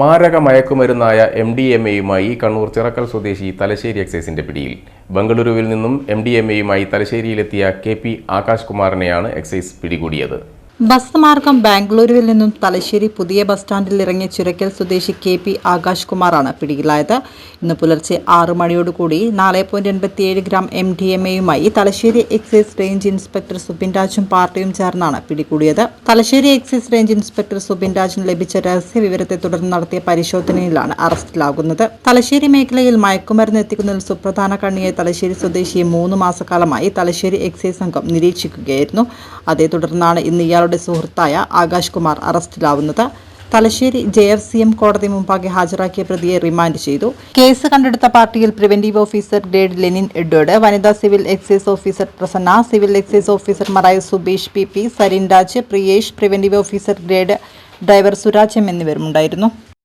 മാരക മയക്കുമരുന്നായ M D M എയുമായി കണ്ണൂർ ചിറക്കൽ സ്വദേശി തലശ്ശേരി എക്സൈസിന്റെ പിടിയിൽ. ബംഗളൂരുവിൽ നിന്നും എം ഡി എം എയുമായി തലശ്ശേരിയിലെത്തിയ കെ പി ആകാശ് കുമാറിനെയാണ് എക്സൈസ് പിടികൂടിയത്. ബസ് മാർഗം ബാംഗ്ലൂരുവിൽ നിന്നും തലശ്ശേരി പുതിയ ബസ് സ്റ്റാൻഡിൽ ഇറങ്ങിയ ചുരക്കൽ സ്വദേശി കെ പി ആകാശ് കുമാറാണ് പിടിയിലായത്. ഇന്ന് പുലർച്ചെ ആറ് മണിയോടുകൂടി നാല് പോയിന്റ് എൺപത്തിയേഴ് ഗ്രാം എം ഡി എം എയുമായി Thalassery excise range inspector Subin രാജും പാർട്ടിയും ചേർന്നാണ് പിടികൂടിയത്. Thalassery excise range inspector Subin രാജിന് ലഭിച്ച രഹസ്യ വിവരത്തെ തുടർന്ന് നടത്തിയ പരിശോധനയിലാണ് അറസ്റ്റിലാകുന്നത്. തലശ്ശേരി മേഖലയിൽ മയക്കുമരുന്ന് എത്തിക്കുന്നതിൽ സുപ്രധാന കണ്ണിയെ തലശ്ശേരി സ്വദേശിയെ മൂന്ന് മാസക്കാലമായി തലശ്ശേരി എക്സൈസ് സംഘം നിരീക്ഷിക്കുകയായിരുന്നു. അതേ തുടർന്നാണ് ഇന്ന് ഇയാളുടെ സുഹൃത്തായ Akash Kumar അറസ്റ്റിലാവുന്നത്. Thalassery J F C M കോടതി മുമ്പാകെ ഹാജരാക്കിയ പ്രതിയെ റിമാൻഡ് ചെയ്തു. കേസ് കണ്ടെടുത്ത പാർട്ടിയിൽ preventive officer grade Lenin Edward വനിതാ civil excise officer Prasanna civil excise ഓഫീസർമാരായ Subeesh P P Sarin Raj Priyesh preventive officer grade driver Suraj M എന്നിവരുമുണ്ടായിരുന്നു.